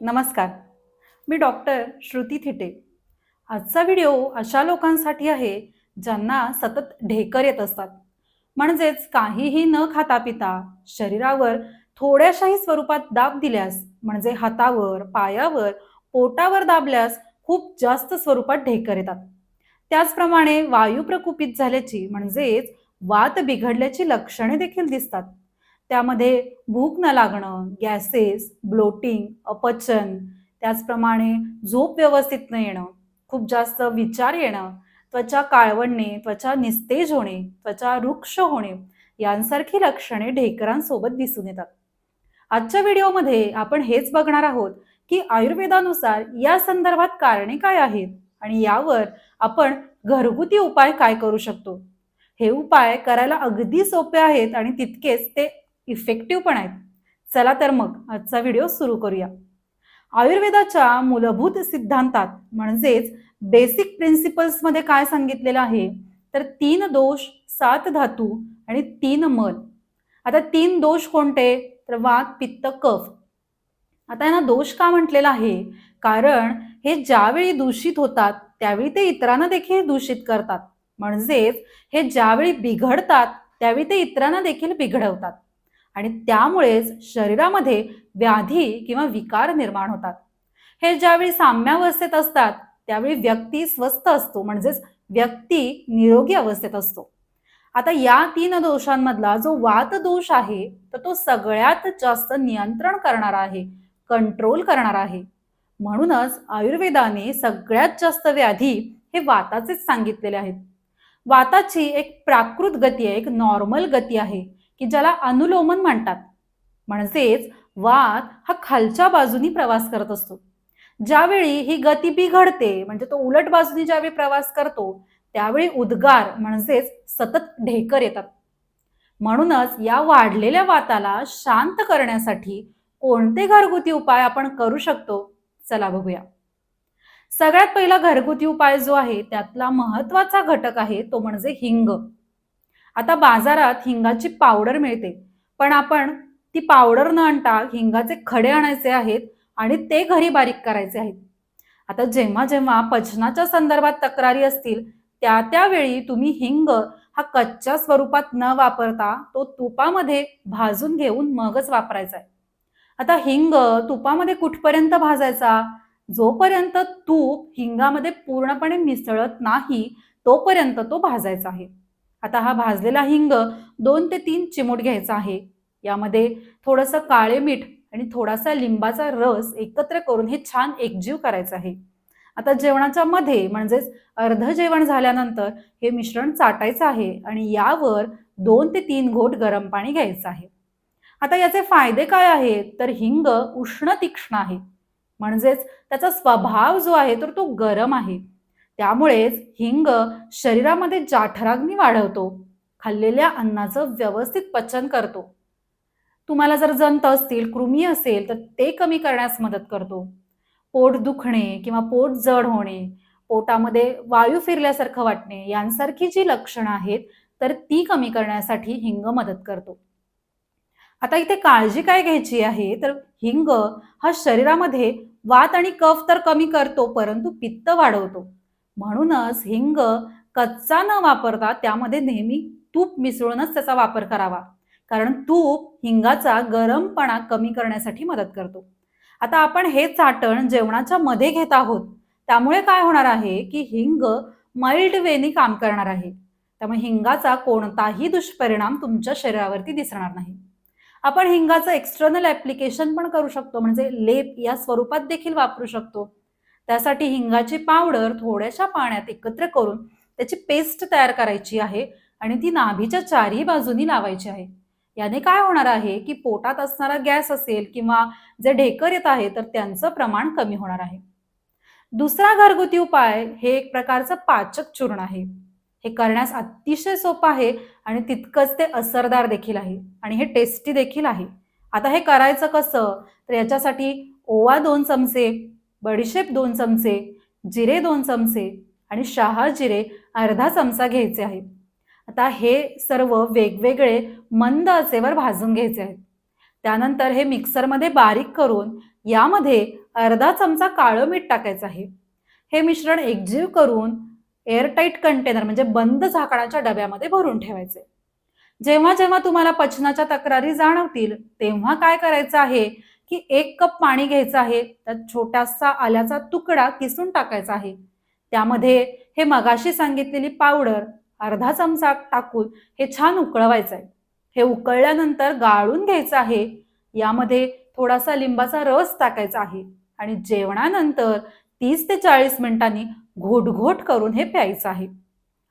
नमस्कार. मी डॉक्टर श्रुती थिटे. आजचा व्हिडिओ अशा लोकांसाठी आहे ज्यांना सतत ढेकर येत असतात. म्हणजेच काहीही न खाता पिता शरीरावर थोड्याशाही स्वरूपात दाब दिल्यास म्हणजे हातावर पायावर पोटावर दाबल्यास खूप जास्त स्वरूपात ढेकर येतात. त्याचप्रमाणे वायू प्रकुपित झाल्याची म्हणजेच वात बिघडल्याची लक्षणे देखील दिसतात. त्यामध्ये भूक न लागणं गॅसेस ब्लोटिंग अपचन त्याचप्रमाणे झोप व्यवस्थित न येणं खूप जास्त विचार येणं त्वचा काळवणणे त्वचा निस्तेज होणे त्वचा रुक्ष होणे यांसारखी लक्षणे ढेकरांसोबत दिसून येतात. आजच्या व्हिडिओमध्ये आपण हेच बघणार आहोत की आयुर्वेदानुसार या संदर्भात कारणे काय आहेत आणि यावर आपण घरगुती उपाय काय करू शकतो? हे उपाय करायला अगदी सोपे आहेत आणि तितकेच ते इफेक्टिव्ह पण आहेत. चला तर मग आजचा व्हिडिओ सुरू करूया. आयुर्वेदाच्या मूलभूत सिद्धांतात म्हणजेच बेसिक प्रिन्सिपल्समध्ये काय सांगितलेलं आहे? तर तीन दोष सात धातू आणि तीन मल. आता तीन दोष कोणते? तर वात पित्त कफ. आता यांना दोष का म्हटलेला आहे? कारण हे ज्यावेळी दूषित होतात त्यावेळी ते इतरांना देखील दूषित करतात. म्हणजेच हे ज्यावेळी बिघडतात त्यावेळी ते इतरांना देखील बिघडवतात. आणि त्यामुळेच शरीरामध्ये व्याधी किंवा विकार निर्माण होतात. हे ज्यावेळी साम्यावस्थेत असतात त्यावेळी व्यक्ती स्वस्थ असतो म्हणजेच व्यक्ती निरोगी अवस्थेत असतो. आता या तीन दोषांमधला जो वात दोष आहे तर तो सगळ्यात जास्त नियंत्रण करणारा आहे कंट्रोल करणारा आहे. म्हणूनच आयुर्वेदाने सगळ्यात जास्त व्याधी हे वाताचेच सांगितलेले आहेत. वाताची एक प्राकृत गती आहे एक नॉर्मल गती आहे. की ज्याला अनुलोमन म्हणतात म्हणजेच वात हा खालच्या बाजूनी प्रवास करत असतो. ज्यावेळी ही गती बिघडते म्हणजे तो उलट बाजूनी ज्यावेळी प्रवास करतो त्यावेळी उद्गार म्हणजेच सतत ढेकर येतात. म्हणूनच या वाढलेल्या वाताला शांत करण्यासाठी कोणते घरगुती उपाय आपण करू शकतो? चला बघूया. सगळ्यात पहिला घरगुती उपाय जो आहे त्यातला महत्त्वाचा घटक आहे तो म्हणजे हिंग. आता बाजारात हिंगाची पावडर मिळते. पण आपण ती पावडर न आणता हिंगाचे खडे आणायचे आहेत आणि ते घरी बारीक करायचे आहेत. आता जेव्हा जेव्हा पचनाच्या संदर्भात तक्रारी असतील त्या त्यावेळी तुम्ही हिंग हा कच्च्या स्वरूपात न वापरता तो तुपामध्ये भाजून घेऊन मगच वापरायचा आहे. आता हिंग तुपामध्ये कुठपर्यंत भाजायचा? जोपर्यंत तूप हिंगामध्ये पूर्णपणे मिसळत नाही तोपर्यंत तो भाजायचा आहे. आता हा भाजलेला हिंग दोन ते तीन चिमूट घ्यायचा आहे. यामध्ये थोडंसं काळे मीठ आणि थोडासा लिंबाचा रस एकत्र करून हे छान एकजीव करायचं आहे. आता जेवणाच्या मध्ये म्हणजेच अर्ध जेवण झाल्यानंतर हे मिश्रण चाटायचं आहे आणि यावर दोन ते तीन घोट गरम पाणी घ्यायचं आहे. आता याचे फायदे काय आहेत? तर हिंग उष्ण तीक्ष्ण आहे. म्हणजेच त्याचा स्वभाव जो आहे तर तो गरम आहे. त्यामुळेच हिंग शरीरामध्ये जाठराग्नी वाढवतो खाल्लेल्या अन्नाचं व्यवस्थित पचन करतो. तुम्हाला जर जंत असतील कृमी असेल तर ते कमी करण्यास मदत करतो. पोट दुखणे किंवा पोट जड होणे पोटामध्ये वायू फिरल्यासारखं वाटणे यांसारखी जी लक्षणं आहेत तर ती कमी करण्यासाठी हिंग मदत करतो. आता इथे काळजी काय घ्यायची आहे? तर हिंग हा शरीरामध्ये वात आणि कफ तर कमी करतो परंतु पित्त वाढवतो. म्हणूनच हिंग कच्चा न वापरता त्यामध्ये नेहमी तूप मिसळूनच त्याचा वापर करावा. कारण तूप हिंगाचा गरमपणा कमी करण्यासाठी मदत करतो. आता आपण हे चाटण जेवणाच्या मध्ये घेत आहोत. त्यामुळे काय होणार आहे की हिंग माइल्ड वेनी काम करणार आहे. त्यामुळे हिंगाचा कोणताही दुष्परिणाम तुमच्या शरीरावरती दिसणार नाही. आपण हिंगाचं एक्सटर्नल ऍप्लिकेशन पण करू शकतो. म्हणजे लेप या स्वरूपात देखील वापरू शकतो. त्यासाठी हिंगाची पावडर थोड्याशा पाण्यात एकत्र करून त्याची पेस्ट तयार करायची आहे आणि ती नाभीच्या चारही बाजूनी लावायची आहे. याने काय होणार आहे की पोटात असणारा गॅस असेल किंवा जे ढेकर येत आहे तर त्यांचं प्रमाण कमी होणार आहे. दुसरा घरगुती उपाय हे एक प्रकारचं पाचक चूर्ण आहे. हे करण्यास अतिशय सोपं आहे आणि तितकंच ते असरदार देखील आहे आणि हे टेस्टी देखील आहे. आता हे करायचं कसं? तर याच्यासाठी ओवा दोन चमचे बडीशेप दोन चमचे जिरे दोन चमचे आणि शहा जिरे अर्धा चमचा घ्यायचे आहे आता हे सर्व वेगवेगळे मंद आचेवर भाजून घ्यायचे आहेत. त्यानंतर हे मिक्सरमध्ये बारीक करून यामध्ये अर्धा चमचा काळं मीठ टाकायचं आहे. हे मिश्रण एकजीव करून एअरटाईट कंटेनर म्हणजे बंद झाकणाच्या डब्यामध्ये भरून ठेवायचे. जेव्हा जेव्हा तुम्हाला पचनाच्या तक्रारी जाणवतील तेव्हा काय करायचं आहे? की एक कप पाणी घ्यायचं आहे त्यात छोटासा आल्याचा तुकडा किसून टाकायचा आहे. त्यामध्ये हे मगाशी सांगितलेली पावडर अर्धा चमचा टाकून हे छान उकळवायचं आहे हे उकळल्यानंतर गाळून घ्यायचं आहे. यामध्ये थोडासा लिंबाचा रस टाकायचा आहे आणि जेवणानंतर तीस ते चाळीस मिनिटांनी घोटघोट करून हे प्यायचं आहे.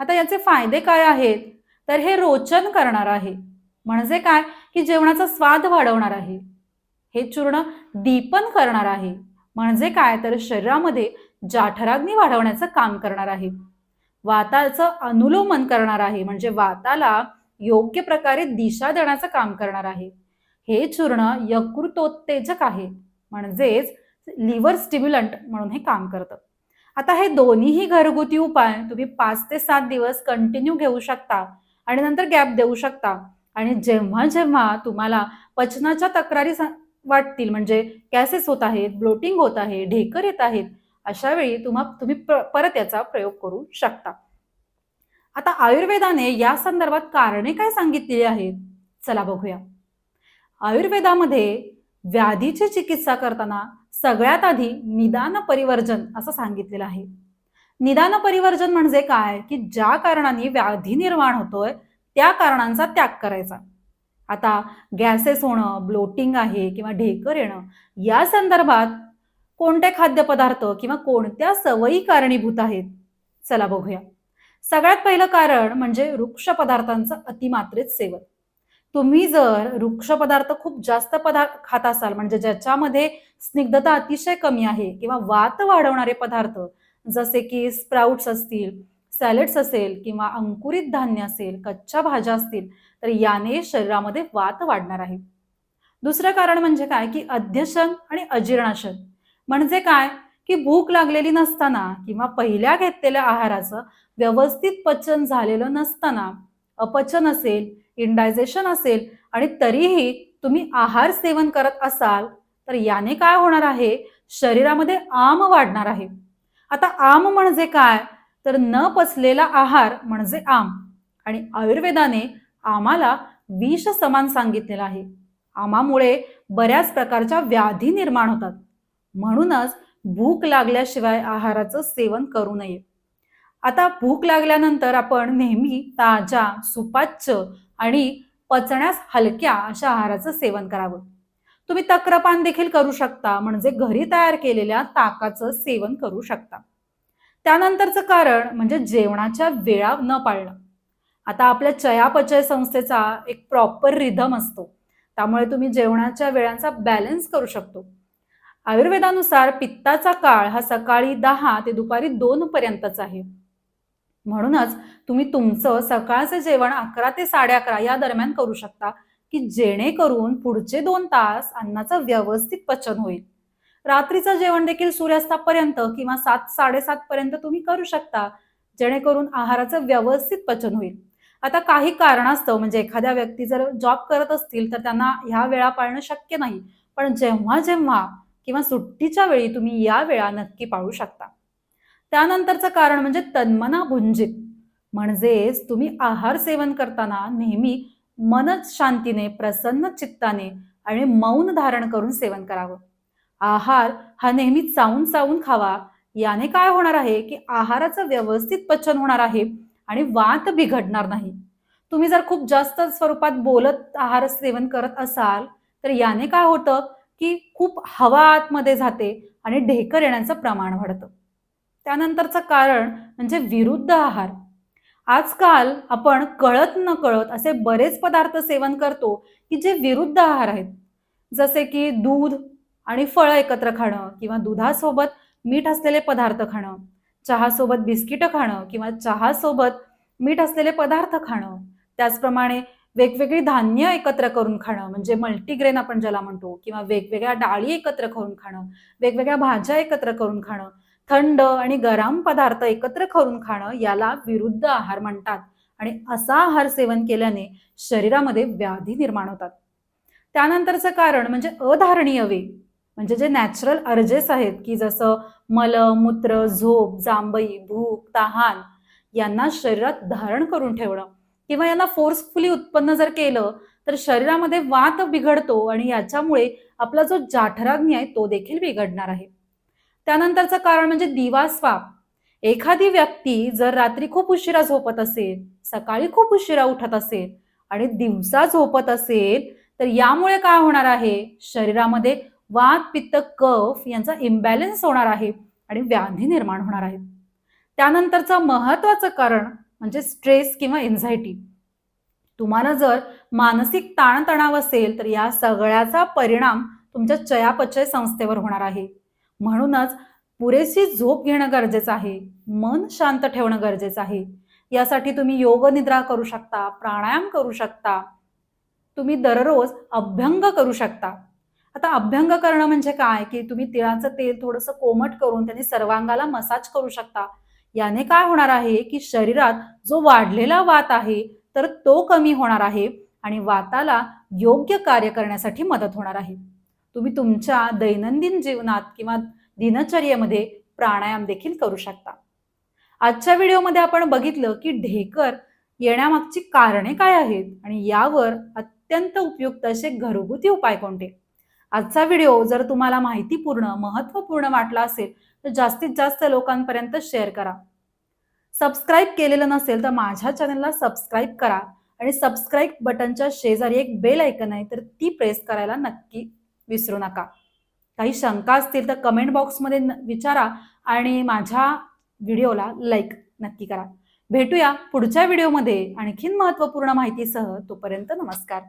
आता याचे फायदे काय आहेत? तर हे रोचन करणार आहे. म्हणजे काय? की जेवणाचा स्वाद वाढवणार आहे. हे चूर्ण दीपन करणार आहे. म्हणजे काय? तर शरीरामध्ये जाठराग्नी वाढवण्याचं काम करणार आहे. वाताचं अनुलोमन करणार आहे. म्हणजे वाताला योग्य प्रकारे दिशा देण्याचं काम करणार आहे. हे चूर्ण यकृतोत्तेजक आहे. म्हणजेच लिव्हर स्टिम्युलंट म्हणून हे काम करतं. आता हे दोन्हीही घरगुती उपाय तुम्ही पाच ते सात दिवस कंटिन्यू घेऊ शकता. आणि नंतर गॅप देऊ शकता. आणि जेव्हा जेव्हा तुम्हाला पचनाच्या तक्रारी वाटतील. म्हणजे कॅसेस होत आहेत ब्लोटिंग होत आहे ढेकर येत आहेत अशा वेळी तुम्हा तुम्ही परत याचा प्रयोग करू शकता. आता आयुर्वेदाने या संदर्भात कारणे काय सांगितलेली आहेत? चला बघूया. आयुर्वेदामध्ये व्याधीची चिकित्सा करताना सगळ्यात आधी निदान परिवर्जन असं सांगितलेलं आहे. निदान परिवर्जन म्हणजे काय? की ज्या कारणाने व्याधी निर्माण होतोय त्या कारणांचा त्याग करायचा. आता गॅसेस होणं ब्लोटिंग आहे किंवा ढेकर येणं या संदर्भात कोणते खाद्यपदार्थ किंवा कोणत्या सवयी कारणीभूत आहेत? चला बघूया. सगळ्यात पहिलं कारण म्हणजे वृक्ष पदार्थांचं अतिमात्रित सेवन. तुम्ही जर वृक्ष पदार्थ खूप जास्त पदार्थ खात असाल म्हणजे ज्याच्यामध्ये स्निग्धता अतिशय कमी आहे किंवा वात वाढवणारे पदार्थ जसे की स्प्राउट्स असतील सॅलेड्स असेल किंवा अंकुरित धान्य असेल कच्च्या भाज्या असतील तर याने शरीरामध्ये वात वाढणार आहे. दुसरं कारण म्हणजे काय? की अध्यशन आणि अजीर्णाशन. म्हणजे काय? की भूक लागलेली नसताना किंवा पहिल्या घेतलेल्या आहाराचं व्यवस्थित पचन झालेलं नसताना अपचन असेल इंडायजेशन असेल आणि तरीही तुम्ही आहार सेवन करत असाल तर याने काय होणार आहे? शरीरामध्ये आम वाढणार आहे. आता आम म्हणजे काय? तर न पचलेला आहार म्हणजे आम. आणि आयुर्वेदाने आम्हाला विष समान सांगितलेलं आहे. आमामुळे बऱ्याच प्रकारच्या व्याधी निर्माण होतात. म्हणूनच भूक लागल्याशिवाय आहाराचं सेवन करू नये. आता भूक लागल्यानंतर आपण नेहमी ताज्या सुपाच्य आणि पचण्यास हलक्या अशा आहाराचं सेवन करावं. तुम्ही तक्रपान देखील करू शकता म्हणजे घरी तयार केलेल्या ताकाचं सेवन करू शकता. त्यानंतरचं कारण म्हणजे जेवणाच्या वेळा न पाळणं. आता आपल्या चयापचय संस्थेचा एक प्रॉपर रिधम असतो. त्यामुळे तुम्ही जेवणाच्या वेळांचा बॅलन्स करू शकतो. आयुर्वेदानुसार पित्ताचा काळ हा सकाळी दहा ते दुपारी दोन पर्यंतच आहे. म्हणूनच तुम्ही तुमचं सकाळचं जेवण अकरा ते साडे अकरा या दरम्यान करू शकता की जेणेकरून पुढचे दोन तास अन्नाचं व्यवस्थित पचन होईल. रात्रीचं जेवण देखील सूर्यास्तापर्यंत किंवा सात साडेसात पर्यंत तुम्ही करू शकता जेणेकरून आहाराचं व्यवस्थित पचन होईल. आता काही कारणास्तव म्हणजे एखाद्या व्यक्ती जर जॉब करत असतील तर त्यांना ह्या वेळा पाळणं शक्य नाही. पण जेव्हा जेव्हा किंवा सुट्टीच्या वेळी तुम्ही या वेळा नक्की पाळू शकता. त्यानंतरचं कारण म्हणजे तन्मना भुंजित. म्हणजेच तुम्ही आहार सेवन करताना नेहमी मनच शांतीने प्रसन्न चित्ताने आणि मौन धारण करून सेवन करावं. आहार हा नेहमी चावून चावून खावा. याने काय होणार आहे की आहाराचं व्यवस्थित पचन होणार आहे आणि वात बिघडणार नाही. तुम्ही जर खूप जास्त स्वरूपात बोलत आहार सेवन करत असाल तर याने काय होतं की खूप हवा आतमध्ये जाते आणि ढेकर येण्याचं प्रमाण वाढतं. त्यानंतरचं कारण म्हणजे विरुद्ध आहार. आजकाल आपण कळत न कळत असे बरेच पदार्थ सेवन करतो की जे विरुद्ध आहार आहेत. जसे की दूध आणि फळं एकत्र खाणं किंवा दुधासोबत मीठ असलेले पदार्थ खाणं चहासोबत बिस्किटं खाणं किंवा चहासोबत मीठ असलेले पदार्थ खाणं त्याचप्रमाणे वेगवेगळी धान्य एकत्र करून खाणं म्हणजे मल्टीग्रेन आपण ज्याला म्हणतो किंवा वेगवेगळ्या डाळी एकत्र करून खाणं वेगवेगळ्या भाज्या एकत्र करून खाणं थंड आणि गरम पदार्थ एकत्र करून खाणं याला विरुद्ध आहार म्हणतात आणि असा आहार सेवन केल्याने शरीरामध्ये व्याधी निर्माण होतात. त्यानंतरचं कारण म्हणजे अधारणीय वेग. म्हणजे जे नॅचरल अर्जेस आहेत की जसं मल मूत्र झोप जांभई भूक तहान यांना शरीरात धारण करून ठेवणं. किंवा यांना फोर्सफुली उत्पन्न जर केलं तर शरीरामध्ये वात बिघडतो आणि याच्यामुळे आपला जो जाठराग्नी आहे तो देखील बिघडणार आहे. त्यानंतरचं कारण म्हणजे दिवास्वाप. एखादी व्यक्ती जर रात्री खूप उशिरा झोपत असेल सकाळी खूप उशिरा उठत असेल आणि दिवसा झोपत असेल तर यामुळे काय होणार आहे? शरीरामध्ये वात पित्त कफ यांचा इम्बॅलन्स होणार आहे आणि व्याधी निर्माण होणार आहेत. त्यानंतरचं महत्वाचं कारण म्हणजे स्ट्रेस किंवा एन्झायटी तुम्हाला जर मानसिक ताणतणाव असेल तर या सगळ्याचा परिणाम तुमच्या चयापचय संस्थेवर होणार आहे. म्हणूनच पुरेशी झोप घेणं गरजेचं आहे. मन शांत ठेवणं गरजेचं आहे. यासाठी तुम्ही योग निद्रा करू शकता प्राणायाम करू शकता. तुम्ही दररोज अभ्यंग करू शकता. आता अभ्यंग करणं म्हणजे काय? की तुम्ही तिळाचं तेल थोडंसं कोमट करून त्यांनी सर्वांगाला मसाज करू शकता. याने काय होणार आहे की शरीरात जो वाढलेला वात आहे तर तो कमी होणार आहे आणि वाताला योग्य कार्य करण्यासाठी मदत होणार आहे. तुम्ही तुमच्या दैनंदिन जीवनात किंवा दिनचर्येमध्ये प्राणायाम देखील करू शकता. आजच्या व्हिडिओमध्ये आपण बघितलं की ढेकर येण्यामागची कारणे काय आहेत आणि यावर अत्यंत उपयुक्त असे घरगुती उपाय कोणते? आजचा व्हिडिओ जर तुम्हाला माहितीपूर्ण महत्त्वपूर्ण वाटला असेल तर जास्तीत जास्त लोकांपर्यंत शेअर करा. सबस्क्राईब केलेलं नसेल तर माझ्या चॅनलला सबस्क्राईब करा आणि सबस्क्राईब बटनच्या शेजारी एक बेल ऐकन आहे तर ती प्रेस करायला नक्की विसरू नका. काही शंका असतील तर कमेंट बॉक्समध्ये विचारा आणि माझ्या व्हिडिओला लाईक नक्की करा. भेटूया पुढच्या व्हिडिओमध्ये आणखीन महत्त्वपूर्ण माहितीसह. तोपर्यंत नमस्कार.